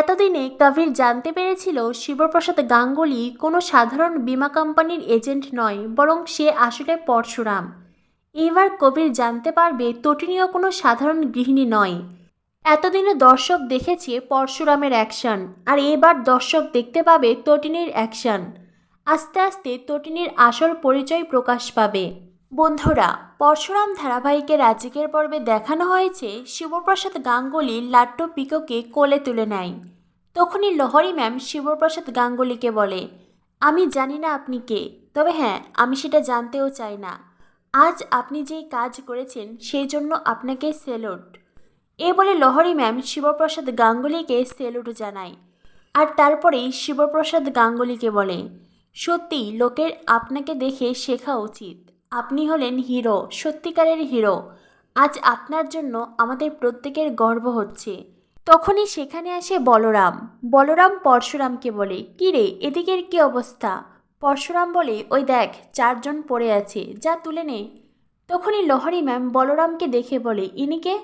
এতদিনে কবির জানতে পেরেছিল শিবপ্রসাদ গাঙ্গুলি কোনো সাধারণ বীমা কোম্পানির এজেন্ট নয়, বরং সে আসলে পরশুরাম। এবার কবির জানতে পারবে তটিনীও কোনো সাধারণ গৃহিণী নয়। এতদিনে দর্শক দেখেছে পরশুরামের অ্যাকশন, আর এবার দর্শক দেখতে পাবে তটিনীর অ্যাকশন। আস্তে আস্তে তটিনীর আসল পরিচয় প্রকাশ পাবে। বন্ধুরা, পরশুরাম ধারাবাহিকের আজকের পর্বে দেখানো হয়েছে শিবপ্রসাদ গাঙ্গুলি লাট্টু পিকোকে কোলে তুলে নেয়। তখনই লহরি ম্যাম শিবপ্রসাদ গাঙ্গুলিকে বলে, আমি জানি না আপনি কে, তবে হ্যাঁ আমি সেটা জানতেও চাই না। আজ আপনি যেই কাজ করেছেন, সেই জন্য আপনাকে সেলুট। এ বলে লহরি ম্যাম শিবপ্রসাদ গাঙ্গুলিকে সেলুট জানায়। আর তারপরেই শিবপ্রসাদ গাঙ্গুলিকে বলে সত্যি লোকের আপনাকে দেখে শেখা উচিত। আপনি হলেন হিরো, সত্যিকারের হিরো। আজ আপনার জন্য আমাদের প্রত্যেকের গর্ব হচ্ছে। তখনই সেখানে আসে বলরাম। বলরাম পরশুরামকে বলে, কী রে, এদিকের কি অবস্থা? পরশুরাম বলে, ওই দেখ, চারজন পড়ে আছে, যা তুলে নে। তখনই লহরি ম্যাম বলরামকে দেখে বলে ইনিকে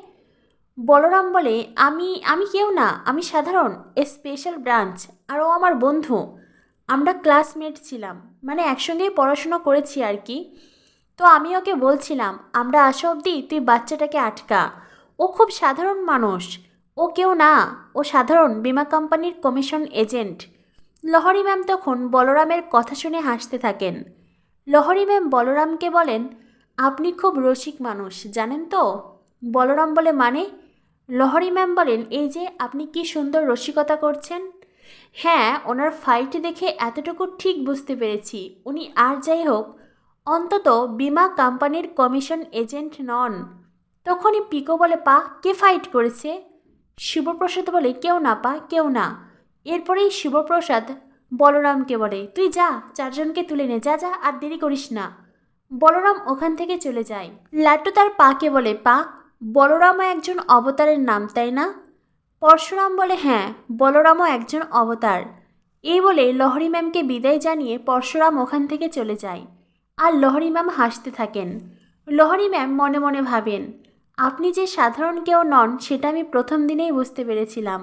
বলরাম বলে, আমি আমি কেউ না, আমি সাধারণ, এ স্পেশাল ব্রাঞ্চ আর ও আমার বন্ধু। আমরা ক্লাসমেট ছিলাম মানে একসঙ্গেই পড়াশুনো করেছি আর কি। তো আমি ওকে বলছিলাম, আমরা আসা অবধি তুই বাচ্চাটাকে আটকা। ও খুব সাধারণ মানুষ। ও কেউ না। ও সাধারণ বিমা কোম্পানির কমিশন এজেন্ট। লহরি ম্যাম তখন বলরামের কথা শুনে হাসতে থাকেন। লহরি ম্যাম বলরামকে বলেন, আপনি খুব রসিক মানুষ, জানেন তো? বলরাম বলে মানে? লহরি ম্যাম বলেন, এই যে আপনি কি সুন্দর রসিকতা করছেন? হ্যাঁ ওনার ফাইট দেখে এতটুকু ঠিক বুঝতে পেরেছি। উনি আর যাই হোক অন্তত বিমা কোম্পানির কমিশন এজেন্ট নন। তখনই পিকো বলে, পা, কে ফাইট করেছে? শিবপ্রসাদ বলে, কেউ না, পা, কেউ না। এরপরেই শিবপ্রসাদ বলরামকে বলে, তুই যা, চারজনকে তুলে নে, যা যা, আর দেরি করিস না। বলরাম ওখান থেকে চলে যায়। লাট্টু তার পাকে বলে, পা, বলরামও একজন অবতারের নাম, তাই না? পরশুরাম বলে হ্যাঁ বলরামও একজন অবতার। এই বলে লহরি ম্যামকে বিদায় জানিয়ে পরশুরাম ওখান থেকে চলে যায়। আর লহরি ম্যাম হাসতে থাকেন। লহরি ম্যাম মনে মনে ভাবেন, আপনি যে সাধারণ কেউ নন, সেটা আমি প্রথম দিনেই বুঝতে পেরেছিলাম।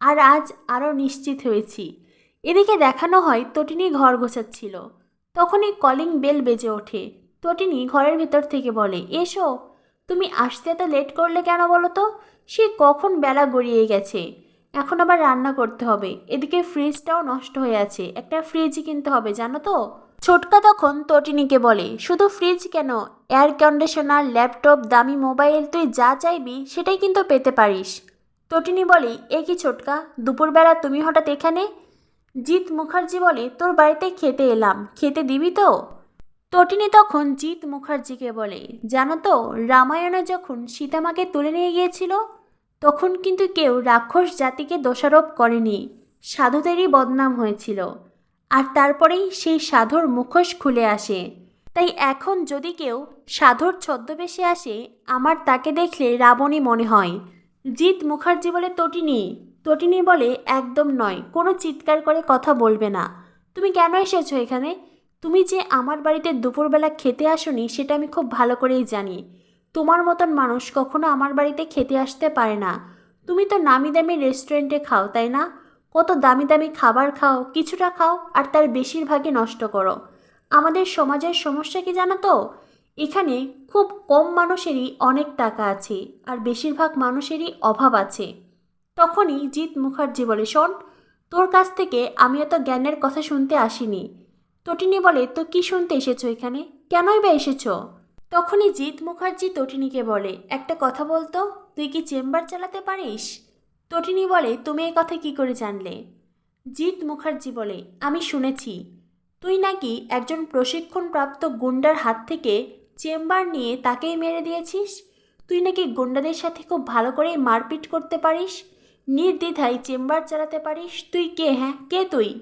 আর আজ আরও নিশ্চিত হয়েছি। এদিকে দেখানো হয় তটিনী ঘর গোছাচ্ছিল। তখনই কলিং বেল বেজে ওঠে। তটিনী ঘরের ভেতর থেকে বলে, এসো। তুমি আসতে এত লেট করলে কেন বলো তো? সে কখন বেলা গড়িয়ে গেছে। এখন আবার রান্না করতে হবে। এদিকে ফ্রিজটাও নষ্ট হয়ে আছে। একটা ফ্রিজ কিনতে হবে, জানো তো? ছোটকা তখন তটিনীকে বলে, শুধু ফ্রিজ কেন? এয়ার কন্ডিশনার ল্যাপটপ দামি মোবাইল তুই যা চাইবি, সেটাই কিন্তু পেতে পারিস। তটিনী বলে, এ কি ছোটকা, দুপুরবেলা তুমি হঠাৎ এখানে? জিৎ মুখার্জি বলে, তোর বাড়িতে খেতে এলাম, খেতে দিবি তো? তটিনী তখন জিৎ মুখার্জিকে বলে, জানো তো, রামায়ণে যখন সীতামাকে তুলে নিয়ে গিয়েছিল, তখন কিন্তু কেউ রাক্ষস জাতিকে দোষারোপ করেনি। সাধুদেরই বদনাম হয়েছিল। আর তারপরেই সেই সাধুর মুখোশ খুলে আসে। তাই এখন যদি কেউ সাধুর ছদ্মবেশে আসে, আমার তাকে দেখলে রাবণী মনে হয়। জিৎ মুখার্জি বলে তটিনী। তটিনী বলে একদম নয়, কোনো চিৎকার করে কথা বলবে না। তুমি কেন এসেছ এখানে? তুমি যে আমার বাড়িতে দুপুরবেলা খেতে আসনি, সেটা আমি খুব ভালো করেই জানি। তোমার মতন মানুষ কখনো আমার বাড়িতে খেতে আসতে পারে না। তুমি তো নামি দামি রেস্টুরেন্টে খাও, তাই না? কত দামি দামি খাবার খাও, কিছুটা খাও আর তার বেশিরভাগই নষ্ট করো। আমাদের সমাজের সমস্যা কি জানো তো? এখানে খুব কম মানুষেরই অনেক টাকা আছে আর বেশিরভাগ মানুষেরই অভাব আছে। তখনই জিৎ মুখার্জি বলে, শোন, তোর কাছ থেকে আমি এত জ্ঞানের কথা শুনতে আসিনি। তটিনী বলে, তো কি শুনতে এসেছ এখানে? কেনই বা এসেছ? তখনই জিৎ মুখার্জি তটিনীকে বলে, একটা কথা বলতো, তুই কি চেম্বার চালাতে পারিস? তটিনী বলে, তুমি এই কথা কি করে জানলে? জিৎ মুখার্জি বলে, আমি শুনেছি। তুই নাকি একজন প্রশিক্ষণপ্রাপ্ত গুন্ডার হাত থেকে চেম্বার নিয়ে তাকেই মেরে দিয়েছিস? তুই নাকি গুন্ডাদের সাথে খুব ভালো করেই মারপিট করতে পারিস? নির্দ্বিধায় চেম্বার চালাতে পারিস? তুই কে হ্যাঁ? কে তুই?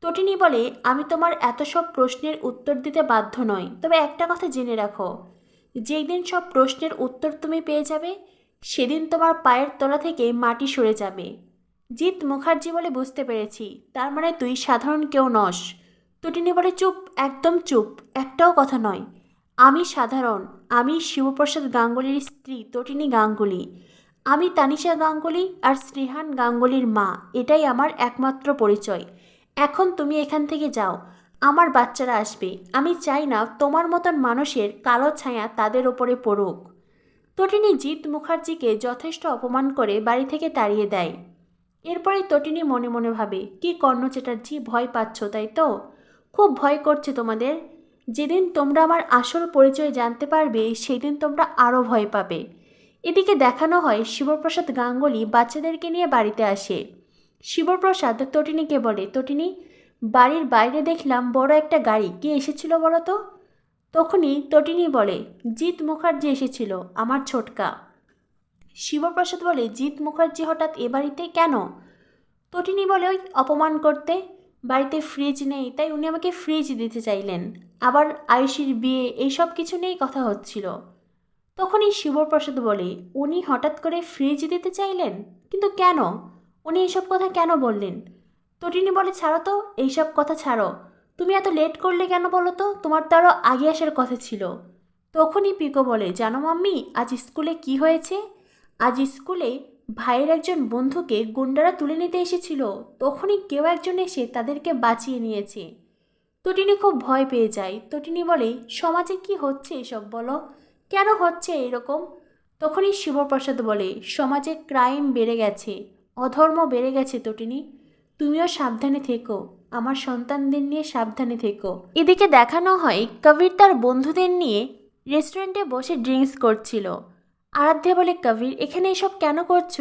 তটিনী বলে, আমি তোমার এত সব প্রশ্নের উত্তর দিতে বাধ্য নই। তবে একটা কথা জেনে রাখো। যেই দিন সব প্রশ্নের উত্তর তুমি পেয়ে যাবে সেদিন তোমার পায়ের তলা থেকে মাটি সরে যাবে। জিৎ মুখার্জি বলে বুঝতে পেরেছি, তার মানে তুই সাধারণ কেউ নস। তটিনী বলে চুপ, একদম চুপ, একটাও কথা নয়। আমি সাধারণ, আমি শিবপ্রসাদ গাঙ্গুলির স্ত্রী, তটিনী গাঙ্গুলি। আমি তানিশা গাঙ্গুলি আর শ্রীহান গাঙ্গুলির মা, এটাই আমার একমাত্র পরিচয়। এখন তুমি এখান থেকে যাও, আমার বাচ্চারা আসবে। আমি চাই না তোমার মতন মানুষের কালো ছায়া তাদের ওপরে পড়ুক। তটিনী জিৎ মুখার্জিকে যথেষ্ট অপমান করে বাড়ি থেকে তাড়িয়ে দেয়। এরপরে তটিনী মনে মনে ভাবে, কি কর্ণ চ্যাটার্জি, ভয় পাচ্ছ তাই তো? খুব ভয় করছে তোমাদের। যেদিন তোমরা আমার আসল পরিচয় জানতে পারবে, সেদিন তোমরা আরও ভয় পাবে। এদিকে দেখানো হয় শিবপ্রসাদ গাঙ্গুলি বাচ্চাদেরকে নিয়ে বাড়িতে আসে। শিবপ্রসাদ তটিনীকে বলে, তটিনী, বাড়ির বাইরে দেখলাম বড় একটা গাড়ি। কে এসেছিল বলো তো? তখনই তটিনী বলে, জিৎ মুখার্জি এসেছিল, আমার ছোটকা। শিবপ্রসাদ বলে, জিৎ মুখার্জি হঠাৎ এ বাড়িতে কেন? তটিনী বলে, ওই অপমান করতে। বাড়িতে ফ্রিজ নেই, তাই উনি আমাকে ফ্রিজ দিতে চাইলেন। আবার আয়ুষীর বিয়ে এইসব কিছু নিয়েই কথা হচ্ছিল। তখনই শিবপ্রসাদ বলে, উনি হঠাৎ করে ফ্রিজ দিতে চাইলেন? কিন্তু কেন? উনি এইসব কথা কেন বললেন? তটিনী বলে, ছাড়ো তো এইসব কথা ছাড়ো। তুমি এত লেট করলে কেন বলো তো? তোমার তো আরও আগে আসার কথা ছিল। তখনই পিকো বলে, জানো মাম্মি, আজ স্কুলে কি হয়েছে? আজ স্কুলে ভাইয়ের একজন বন্ধুকে গুন্ডারা তুলে নিতে এসেছিল। তখনই কেউ একজন এসে তাদেরকে বাঁচিয়ে নিয়েছে। তটিনী খুব ভয় পেয়ে যায়। তটিনী বলে, সমাজে কি হচ্ছে এসব বলো? কেন হচ্ছে এরকম? তখনই শিবপ্রসাদ বলে, সমাজে ক্রাইম বেড়ে গেছে। অধর্ম বেড়ে গেছে তটিনী। তুমিও সাবধানে থেকো। আমার সন্তানদের নিয়ে সাবধানে থেকো। এদিকে দেখানো হয় কবির তার বন্ধুদের নিয়ে রেস্টুরেন্টে বসে ড্রিঙ্কস করছিল। আরাধ্যা বলে, কবির, এখানে এসব কেন করছ?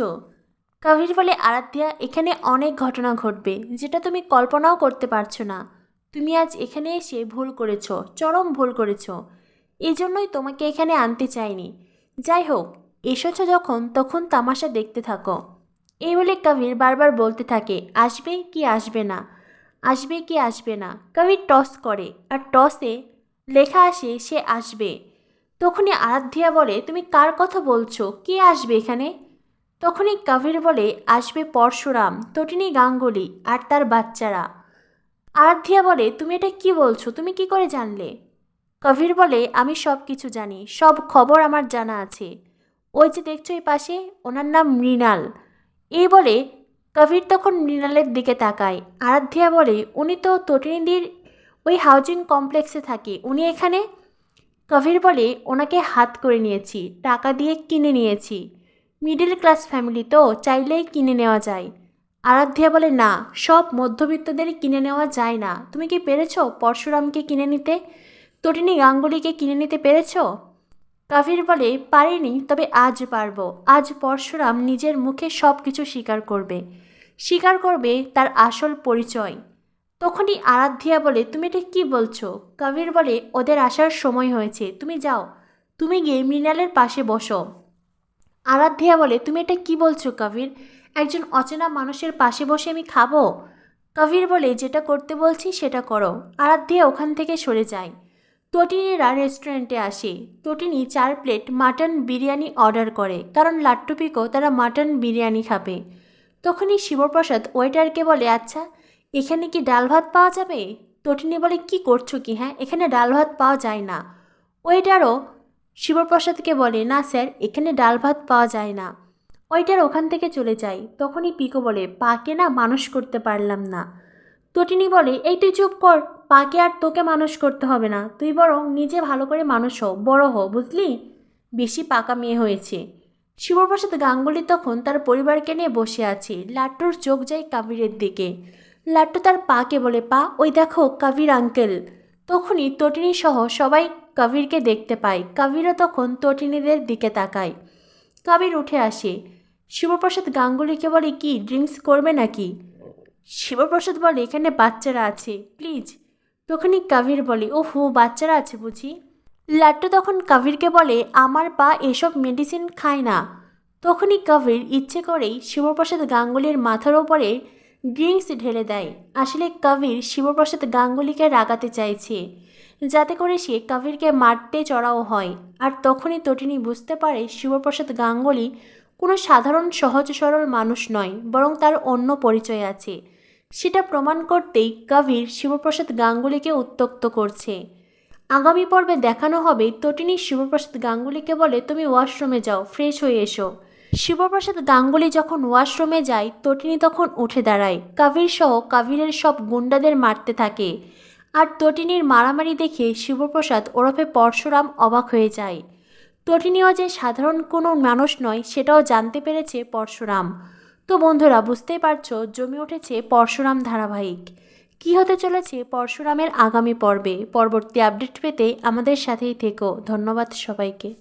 কবির বলে, আরাধ্যা, এখানে অনেক ঘটনা ঘটবে, যেটা তুমি কল্পনাও করতে পারছ না। তুমি আজ এখানে এসে ভুল করেছ, চরম ভুল করেছ। এই জন্যই তোমাকে এখানে আনতে চাইনি। যাই হোক, এসেছ যখন, তখন তামাশা দেখতে থাকো। এই বলে কবির বারবার বলতে থাকে, আসবে কি আসবে না? আসবে কি আসবে না? কবির টস করে, আর টসে লেখা আসে, সে আসবে। তখনই আরাধ্যা বলে, তুমি কার কথা বলছো? কে আসবে এখানে? তখনই কবির বলে, আসবে পরশুরাম, তটিনী গাঙ্গুলি আর তার বাচ্চারা। আরাধ্যা বলে, তুমি এটা কি বলছো? তুমি কি করে জানলে? কবির বলে, আমি সব কিছু জানি, সব খবর আমার জানা আছে। ওই যে দেখছ এই পাশে, ওনার নাম মৃণাল। এই বলে কবির তখন মৃণালের দিকে তাকায়। আরাধ্যা বলে, উনি তো তটিনীদির ওই হাউজিং কমপ্লেক্সে থাকে। উনি এখানে? কবির বলে, ওনাকে হাত করে নিয়েছি, টাকা দিয়ে কিনে নিয়েছি। মিডিল ক্লাস ফ্যামিলি তো, চাইলেই কিনে নেওয়া যায়। আরাধ্যা বলে, না, সব মধ্যবিত্তদের কিনে নেওয়া যায় না। তুমি কি পেরেছ পরশুরামকে কিনে নিতে? তটিনী গাঙ্গুলিকে কিনে নিতে পেরেছ? কাভির বলে, পারিনি, তবে আজ পারব। আজ পরশুরাম নিজের মুখে সব কিছু স্বীকার করবে। স্বীকার করবে তার আসল পরিচয়। তখনই আরাধ্যা বলে, তুমি এটা কী বলছো? কবির বলে, ওদের আসার সময় হয়েছে। তুমি যাও। তুমি গিয়ে মৃণালের পাশে বসো। আরাধ্যা বলে, তুমি এটা কি বলছো কবির একজন অচেনা মানুষের পাশে বসে আমি খাব? কবির বলে, যেটা করতে বলছি সেটা করো। আরাধ্যা ওখান থেকে সরে যায়। তটিনীরা রেস্টুরেন্টে আসে। তটিনী চার প্লেট মাটন বিরিয়ানি অর্ডার করে। কারণ লাট্টুপিকো তারা মাটন বিরিয়ানি খাবে। তখনই শিবপ্রসাদ ওয়েটারকে বলে আচ্ছা এখানে কি ডাল ভাত পাওয়া যাবে? তটিনী বলে, কি করছ কি? হ্যাঁ এখানে ডাল ভাত পাওয়া যায় না। ওয়েটারও শিবপ্রসাদকে বলে, না স্যার এখানে ডাল ভাত পাওয়া যায় না। ওয়েটার ওখান থেকে চলে যায়। তখনই পিকো বলে, পাকে না, মানুষ করতে পারলাম না। তটিনী বলে এই তুই চুপ কর, পাকে আর তোকে মানুষ করতে হবে না। তুই বরং নিজে ভালো করে মানুষ হো, বড় হো, বুঝলি? বেশি পাকা মেয়ে হয়েছে। শিবপ্রসাদ গাঙ্গুলি তখন তার পরিবারকে নিয়ে বসে আছে। লাট্টুর চোখ যায় কাবিরের দিকে। লাট্টু তার পাকে বলে, পা, ওই দেখো কাবির আঙ্কেল তখনই তটিনী সহ সবাই কবিরকে দেখতে পায়। কবিরও তখন তটিনীদের দিকে তাকায়। কবির উঠে আসে। শিবপ্রসাদ গাঙ্গুলিকে বলে, কি ড্রিঙ্কস করবে নাকি? শিবপ্রসাদ বলে, এখানে বাচ্চারা আছে, প্লিজ। তখনই কবির বলে ও হো বাচ্চারা আছে বুঝি? লাট্টু তখন কবিরকে বলে, আমার পা এসব মেডিসিন খায় না। তখনই কবির ইচ্ছে করেই শিবপ্রসাদ গাঙ্গুলির মাথার ওপরে ড্রিঙ্কস ঢেলে দেয়। আসলে কবির শিবপ্রসাদ গাঙ্গুলিকে রাগাতে চাইছে, যাতে করে সে কবিরকে মারতে চড়াও হয়। আর তখনই তটিনী বুঝতে পারে শিবপ্রসাদ গাঙ্গুলি কোনো সাধারণ, সহজ, সরল মানুষ নয়, বরং তার অন্য পরিচয় আছে। সেটা প্রমাণ করতেই কবির শিবপ্রসাদ গাঙ্গুলিকে উত্তক্ত করছে। আগামী পর্বে দেখানো হবে তটিনী শিবপ্রসাদ গাঙ্গুলিকে বলে তুমি ওয়াশরুমে যাও, ফ্রেশ হয়ে এসো। শিবপ্রসাদ গাঙ্গুলি যখন ওয়াশরুমে যায়, তটিনী তখন উঠে দাঁড়ায়। কাবির সহ কাবিরের সব গুন্ডাদের মারতে থাকে। আর তটিনীর মারামারি দেখে শিবপ্রসাদ ওরফে পরশুরাম অবাক হয়ে যায়। তটিনীও যে সাধারণ কোনো মানুষ নয়, সেটাও জানতে পেরেছে পরশুরাম। তো বন্ধুরা, বুঝতেই পারছ, জমি উঠেছে পরশুরাম ধারাবাহিক। কি হতে চলেছে পরশুরামের আগামী পর্বে? পরবর্তী আপডেট পেতে আমাদের সাথেই থেকো। ধন্যবাদ সবাইকে।